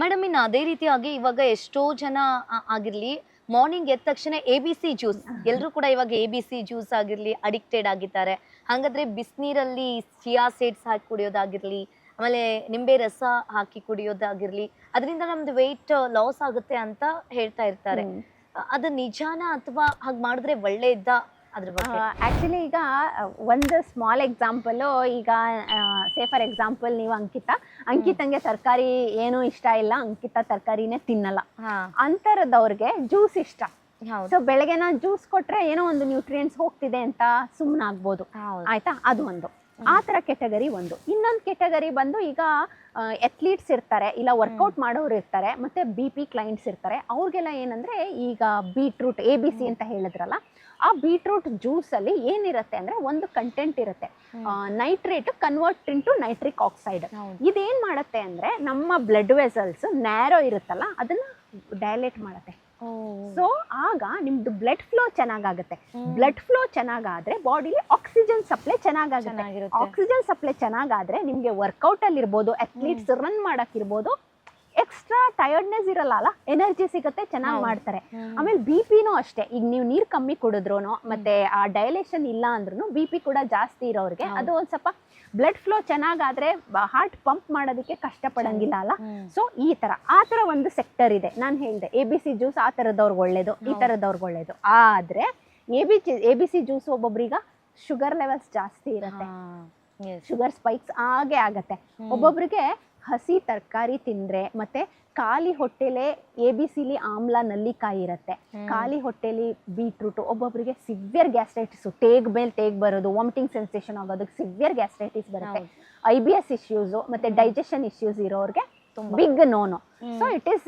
Madam ಇನ್ನು ಅದೇ ರೀತಿಯಾಗಿ ಇವಾಗ ಎಷ್ಟೋ ಜನ ಆಗಿರಲಿ ಮಾರ್ನಿಂಗ್ ಎದ್ದ ತಕ್ಷಣ ಎ ಬಿ ಸಿ ಜ್ಯೂಸ್ ಎಲ್ಲರೂ ಕೂಡ ಇವಾಗ ಎ ಬಿ ಸಿ ಜ್ಯೂಸ್ ಆಗಿರಲಿ ಅಡಿಕ್ಟೆಡ್ ಆಗಿದ್ದಾರೆ. ಹಾಗಾದ್ರೆ ಬಿಸಿನೀರಲ್ಲಿ ಸಿಯಾ ಸೀಡ್ಸ್ ಹಾಕಿ ಕುಡಿಯೋದಾಗಿರಲಿ ಆಮೇಲೆ ನಿಂಬೆ ರಸ ಹಾಕಿ ಕುಡಿಯೋದಾಗಿರಲಿ ಅದರಿಂದ ನಮ್ದು ವೆಯ್ಟ್ ಲಾಸ್ ಆಗುತ್ತೆ ಅಂತ ಹೇಳ್ತಾ ಇರ್ತಾರೆ. ಅದು ನಿಜಾನ ಅಥವಾ ಹಾಗೆ ಮಾಡಿದ್ರೆ ಒಳ್ಳೇದ? ಅದ್ರ ಬಗ್ಗೆ. ಆ್ಯಕ್ಚುಲಿ ಈಗ ಒಂದು ಸ್ಮಾಲ್ ಎಕ್ಸಾಂಪಲು ಈಗ ಸೇ ಫಾರ್ ಎಕ್ಸಾಂಪಲ್ ನೀವು ಅಂಕಿತಾ. ಅಂಕಿತಂಗೆ ತರಕಾರಿ ಏನೂ ಇಷ್ಟ ಇಲ್ಲ ಅಂಕಿತ ತರಕಾರಿನೇ ತಿನ್ನಲ್ಲ. ಅಂತರದವ್ರಿಗೆ ಜ್ಯೂಸ್ ಇಷ್ಟ. ಸೊ ಬೆಳಗ್ಗೆನ ಜ್ಯೂಸ್ ಕೊಟ್ರೆ ಏನೋ ಒಂದು ನ್ಯೂಟ್ರಿಯೆಂಟ್ಸ್ ಹೋಗ್ತಿದೆ ಅಂತ ಸುಮ್ಮನಾಗ್ಬೋದು ಆಯ್ತಾ? ಅದು ಒಂದು. ಆ ಥರ ಕೆಟಗರಿ ಒಂದು. ಇನ್ನೊಂದು ಕೆಟಗರಿ ಬಂದು ಈಗ ಎತ್ಲೀಟ್ಸ್ ಇರ್ತಾರೆ ಇಲ್ಲ ವರ್ಕೌಟ್ ಮಾಡೋರು ಇರ್ತಾರೆ ಮತ್ತೆ ಬಿ ಪಿ ಕ್ಲೈಂಟ್ಸ್ ಇರ್ತಾರೆ. ಅವ್ರಿಗೆಲ್ಲ ಏನಂದ್ರೆ ಈಗ ಬೀಟ್ರೂಟ್ ಎ ಬಿ ಸಿ ಅಂತ ಹೇಳಿದ್ರಲ್ಲ ಆ ಬೀಟ್ರೂಟ್ ಜ್ಯೂಸಲ್ಲಿ ಏನಿರುತ್ತೆ ಅಂದ್ರೆ ಒಂದು ಕಂಟೆಂಟ್ ಇರುತ್ತೆ. Nitrate convert into nitric oxide ಇದೇನು ಮಾಡುತ್ತೆ ಅಂದ್ರೆ ನಮ್ಮ ಬ್ಲಡ್ ವೆಸಲ್ಸ್ ನ್ಯಾರೋ ಇರುತ್ತಲ್ಲ ಅದನ್ನ ಡೈಲೇಟ್ ಮಾಡುತ್ತೆ. ಸೊ ಆಗ ನಿಮ್ದು ಬ್ಲಡ್ ಫ್ಲೋ ಚೆನ್ನಾಗಾಗುತ್ತೆ. ಬ್ಲಡ್ ಫ್ಲೋ ಚೆನ್ನಾಗಾದ್ರೆ ಬಾಡಿಲಿ ಆಕ್ಸಿಜನ್ ಸಪ್ಲೈ ಚೆನ್ನಾಗಾಗುತ್ತೆ. ಆಕ್ಸಿಜನ್ ಸಪ್ಲೈ ಚೆನ್ನಾಗಾದ್ರೆ ನಿಮ್ಗೆ ವರ್ಕೌಟ್ ಅಲ್ಲಿ ಇರ್ಬೋದು ಅಥ್ಲೀಟ್ಸ್ ರನ್ ಮಾಡಕ್ ಇರ್ಬೋದು ಎಕ್ಸ್ಟ್ರಾ ಟಯರ್ಡ್ನೆಸ್ ಇರಲ್ಲ ಅಲ್ಲ? ಎನರ್ಜಿ ಸಿಗುತ್ತೆ ಚೆನ್ನಾಗಿ ಮಾಡ್ತಾರೆ. ಆಮೇಲೆ ಬಿ ಪಿನೂ ಅಷ್ಟೇ. ಈಗ ನೀವು ನೀರು ಕಮ್ಮಿ ಕುಡಿದ್ರು ಮತ್ತೆ ಆ ಡೈಲೇಷನ್ ಇಲ್ಲ ಅಂದ್ರೂ ಬಿ ಪಿ ಕೂಡ ಜಾಸ್ತಿ ಇರೋರಿಗೆ ಅದು ಒಂದು ಸ್ವಲ್ಪ ಬ್ಲಡ್ ಫ್ಲೋ ಚೆನ್ನಾಗಾದ್ರೆ ಹಾರ್ಟ್ ಪಂಪ್ ಮಾಡೋದಕ್ಕೆ ಕಷ್ಟಪಡಂಗಿಲ್ಲ ಅಲ್ಲ? ಸೊ ಈ ತರ. ಆ ತರ ಒಂದು ಸೆಕ್ಟರ್ ಇದೆ. ನಾನು ಹೇಳಿದೆ ಎ ಬಿ ಸಿ ಜ್ಯೂಸ್ ಆ ಥರದವ್ರಿಗೆ ಒಳ್ಳೇದು ಈ. ಥರದವ್ರಿಗೆ ಒಳ್ಳೇದು. ಆದ್ರೆ A B A B C juice ಒಬ್ಬೊಬ್ರಿಗೆ ಶುಗರ್ ಲೆವೆಲ್ಸ್ ಜಾಸ್ತಿ ಇರುತ್ತೆ. ಶುಗರ್ ಸ್ಪೈಕ್ಸ್ ಆಗೇ ಆಗತ್ತೆ. ಒಬ್ಬೊಬ್ರಿಗೆ ಹಸಿ ತರಕಾರಿ ತಿಂದ್ರೆ ಮತ್ತೆ ಖಾಲಿ ಹೊಟ್ಟೆಲೇ ಎ ಬಿ ಸಿಲಿ ಆಮ್ಲ ನಲ್ಲಿಕಾಯಿ ಇರುತ್ತೆ. ಖಾಲಿ ಹೊಟ್ಟೆಲಿ ಬೀಟ್ರೂಟ್ ಒಬ್ಬೊಬ್ಬರಿಗೆ ಸಿವಿಯರ್ ಗ್ಯಾಸ್ಟ್ರೈಟಿಸು ಟೇಗ್ ಮೇಲೆ ಟೇಗ್ ಬರೋದು ವಾಮಿಟಿಂಗ್ ಸೆನ್ಸೇಷನ್ ಆಗೋದಕ್ಕೆ ಸಿವಿಯರ್ ಗ್ಯಾಸ್ಟ್ರೈಟಿಸ್ ಬರುತ್ತೆ. ಐ ಬಿ ಎಸ್ ಇಶ್ಯೂಸು ಮತ್ತೆ ಡೈಜೆಷನ್ ಇಶ್ಯೂಸ್ ಇರೋರಿಗೆ big no so it is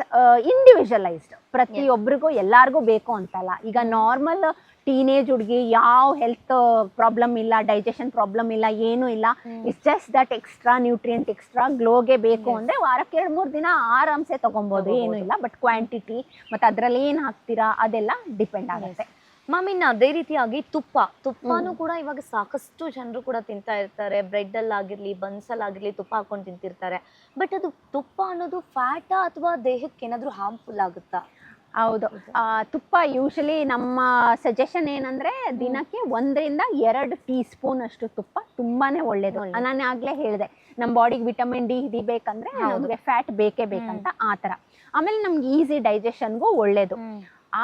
individualised ಪ್ರತಿಯೊಬ್ಬರಿಗೂ ಎಲ್ಲಾರ್ಗೂ ಬೇಕು ಅಂತಲ್ಲ. ಈಗ ನಾರ್ಮಲ್ ಟೀನೇಜ್ ಹುಡುಗಿ ಯಾವ ಹೆಲ್ತ್ ಪ್ರಾಬ್ಲಮ್ ಇಲ್ಲ ಡೈಜೆಷನ್ ಪ್ರಾಬ್ಲಮ್ ಇಲ್ಲ ಏನೂ ಇಲ್ಲ. It's just that extra nutrient extra ಗ್ಲೋಗೆ ಬೇಕು ಅಂದರೆ ವಾರಕ್ಕೆ ಎರಡು ಮೂರು ದಿನ ಆರಾಮ್ಸೆ ತೊಗೊಬೋದು ಏನು ಇಲ್ಲ. ಬಟ್ ಕ್ವಾಂಟಿಟಿ ಮತ್ತು ಅದರಲ್ಲಿ ಏನು ಹಾಕ್ತೀರಾ ಅದೆಲ್ಲ ಡಿಪೆಂಡ್ ಆಗುತ್ತೆ. ಮ್ಯಾಮ್ ಇನ್ನು ಅದೇ ರೀತಿಯಾಗಿ ತುಪ್ಪ. ತುಪ್ಪನೂ ಕೂಡ ಇವಾಗ ಸಾಕಷ್ಟು ಜನರು ಕೂಡ ತಿಂತಾ ಇರ್ತಾರೆ. ಬ್ರೆಡ್ ಅಲ್ಲಿ ಆಗಿರ್ಲಿ ಬನ್ಸ್ ಅಲ್ಲಿ ಆಗಿರ್ಲಿ ತುಪ್ಪ ಹಾಕೊಂಡು ತಿಂತಿರ್ತಾರೆ. ಬಟ್ ಅದು ತುಪ್ಪ ಅನ್ನೋದು ಫ್ಯಾಟಾ ಅಥವಾ ದೇಹಕ್ಕೆ ಏನಾದರೂ ಹಾರ್ಮ್ಫುಲ್ ಆಗುತ್ತಾ? ಹೌದು. ತುಪ್ಪ ಯೂಶಲಿ ನಮ್ಮ ಸಜೆಷನ್ ಏನಂದ್ರೆ ದಿನಕ್ಕೆ ಒಂದರಿಂದ ಎರಡು ಟೀ ಸ್ಪೂನ್ ಅಷ್ಟು ತುಪ್ಪ ತುಂಬಾನೇ ಒಳ್ಳೇದು. ನಾನು ಆಗ್ಲೇ ಹೇಳಿದೆ ನಮ್ಮ ಬಾಡಿಗೆ ವಿಟಮಿನ್ ಡಿ ಡಿ ಬೇಕಂದ್ರೆ. ನಮಗೆ ಫ್ಯಾಟ್ ಬೇಕೇ ಬೇಕಂತ ಆ ಥರ. ಆಮೇಲೆ ನಮ್ಗೆ ಈಸಿ ಡೈಜೆಷನ್ಗೂ ಒಳ್ಳೇದು.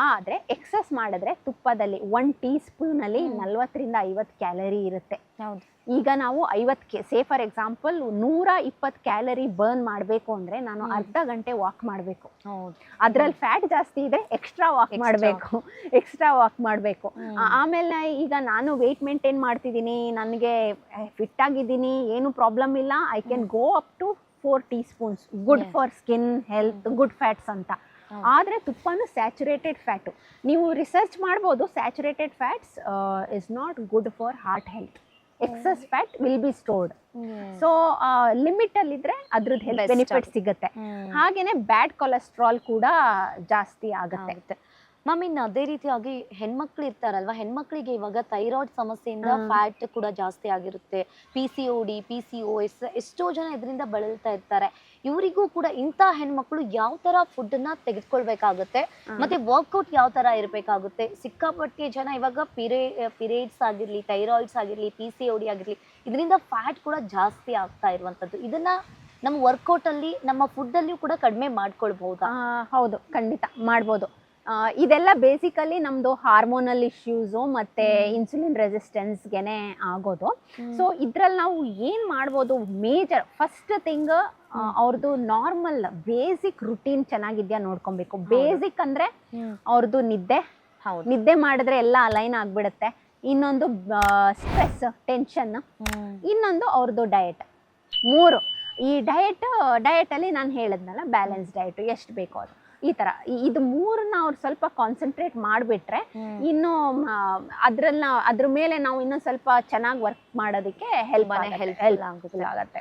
ಆದ್ರೆ ಎಕ್ಸಸ್ ಮಾಡಿದ್ರೆ ತುಪ್ಪದಲ್ಲಿ ಒನ್ ಟೀ ಸ್ಪೂನಲ್ಲಿ. ನಲ್ವತ್ತರಿಂದ ಐವತ್ತು ಕ್ಯಾಲರಿ ಇರುತ್ತೆ. ಹೌದು. ಈಗ ನಾವು ಐವತ್ತು ಸೇ ಫಾರ್ ಎಕ್ಸಾಂಪಲ್ ನೂರ ಇಪ್ಪತ್ತು ಕ್ಯಾಲರಿ ಬರ್ನ್ ಮಾಡಬೇಕು ಅಂದ್ರೆ ನಾನು ಅರ್ಧ ಗಂಟೆ ವಾಕ್ ಮಾಡಬೇಕು. ಹೌದು. ಅದ್ರಲ್ಲಿ ಫ್ಯಾಟ್ ಜಾಸ್ತಿ ಇದೆ ಎಕ್ಸ್ಟ್ರಾ ವಾಕ್. ಮಾಡಬೇಕು. ಎಕ್ಸ್ಟ್ರಾ ವಾಕ್ ಮಾಡಬೇಕು. ಆಮೇಲೆ ಈಗ ನಾನು ವೆಯ್ಟ್ ಮೇಂಟೈನ್ ಮಾಡ್ತಿದ್ದೀನಿ ನನಗೆ ಫಿಟ್ ಆಗಿದ್ದೀನಿ ಏನು ಪ್ರಾಬ್ಲಮ್ ಇಲ್ಲ I can go up to four teaspoons good for skin health good fats ಅಂತ. ಆದರೆ ತುಪ್ಪನೂ ಸ್ಯಾಚುರೇಟೆಡ್ ಫ್ಯಾಟು ನೀವು ರಿಸರ್ಚ್ ಮಾಡ್ಬೋದು saturated fats is not good for heart health excess fat will be stored so limit ಅಲ್ಲಿ ಇದ್ರೆ ಅದ್ರದ್ದು health benefit ಸಿಗುತ್ತೆ. ಹಾಗೇನೆ ಬ್ಯಾಡ್ ಕೊಲೆಸ್ಟ್ರಾಲ್ ಕೂಡ ಜಾಸ್ತಿ ಆಗುತ್ತೆ. ಮ್ಯಾಮ್ ಇನ್ನು ಅದೇ ರೀತಿಯಾಗಿ ಹೆಣ್ಮಕ್ಳು ಇರ್ತಾರಲ್ವಾ? ಹೆಣ್ಮಕ್ಳಿಗೆ ಇವಾಗ ಥೈರಾಯ್ಡ್ ಸಮಸ್ಯೆಯಿಂದ ಫ್ಯಾಟ್ ಕೂಡ ಜಾಸ್ತಿ ಆಗಿರುತ್ತೆ. P C O D P C O S ಎಷ್ಟೋ ಜನ ಇದರಿಂದ ಬಳಲ್ತಾ ಇರ್ತಾರೆ. ಇವರಿಗೂ ಕೂಡ ಇಂಥ ಹೆಣ್ಮಕ್ಳು ಯಾವ ತರ ಫುಡ್ನ ತೆಗೆದುಕೊಳ್ಬೇಕಾಗುತ್ತೆ? ಮತ್ತೆ ವರ್ಕೌಟ್ ಯಾವ ತರ ಇರಬೇಕಾಗುತ್ತೆ? ಸಿಕ್ಕಾಪಟ್ಟೆ ಜನ ಇವಾಗ ಪಿರೇ ಪಿರೇಡ್ಸ್ ಆಗಿರ್ಲಿ ಥೈರಾಯ್ಡ್ಸ್ ಆಗಿರ್ಲಿ ಪಿ ಸಿ ಒ ಡಿ ಆಗಿರ್ಲಿ ಇದರಿಂದ ಫ್ಯಾಟ್ ಕೂಡ ಜಾಸ್ತಿ ಆಗ್ತಾ ಇರುವಂತದ್ದು ಇದನ್ನ ನಮ್ಮ ವರ್ಕೌಟ್ ಅಲ್ಲಿ ನಮ್ಮ ಫುಡ್ ಅಲ್ಲಿಯೂ ಕೂಡ ಕಡಿಮೆ ಮಾಡ್ಕೊಳ್ಬಹುದಾ ಹೌದು. ಖಂಡಿತ. ಮಾಡ್ಬೋದು. ಇದೆಲ್ಲ ಬೇಸಿಕಲಿ ನಮ್ದು ಹಾರ್ಮೋನಲ್ ಇಶ್ಯೂಸು ಮತ್ತೆ. ಇನ್ಸುಲಿನ್ ರೆಸಿಸ್ಟೆನ್ಸ್ಗೆನೆ ಆಗೋದು. ಸೊ ಇದ್ರಲ್ಲಿ ನಾವು ಏನ್ ಮಾಡ್ಬೋದು? Major first thing. ಅವ್ರದ್ದು ನಾರ್ಮಲ್ ಬೇಸಿಕ್ ರುಟೀನ್ ಚೆನ್ನಾಗಿದ್ಯಾ ನೋಡ್ಕೊಬೇಕು. ಬೇಸಿಕ್ ಅಂದ್ರೆ. ಅವ್ರದ್ದು ನಿದ್ದೆ. ಹೌದು. ನಿದ್ದೆ ಮಾಡಿದ್ರೆ ಎಲ್ಲ ಅಲೈನ್ ಆಗಿಬಿಡುತ್ತೆ. ಇನ್ನೊಂದು ಸ್ಟ್ರೆಸ್ ಟೆನ್ಷನ್ ಇನ್ನೊಂದು ಅವ್ರದ್ದು ಡಯಟ್ ಮೂರು ಈ ಡಯಟ್ ಡಯಟಲ್ಲಿ ನಾನು ಹೇಳಿದ್ನಲ್ಲ ಬ್ಯಾಲೆನ್ಸ್ ಡಯಟ್ ಎಷ್ಟು ಬೇಕೋ ಅದು. ಈ ತರ ಇದು ಮೂರನ್ನ ಅವ್ರು ಸ್ವಲ್ಪ ಕಾನ್ಸಂಟ್ರೇಟ್ ಮಾಡಿಬಿಟ್ರೆ. ಇನ್ನು ಅದ್ರಲ್ಲ ಅದ್ರ ಮೇಲೆ ನಾವು ಇನ್ನೂ ಸ್ವಲ್ಪ ಚೆನ್ನಾಗಿ ವರ್ಕ್ ಮಾಡೋದಕ್ಕೆ ಹೆಲ್ಪ್ ಹೆಲ್ಪ್. ಆಗುತ್ತೆ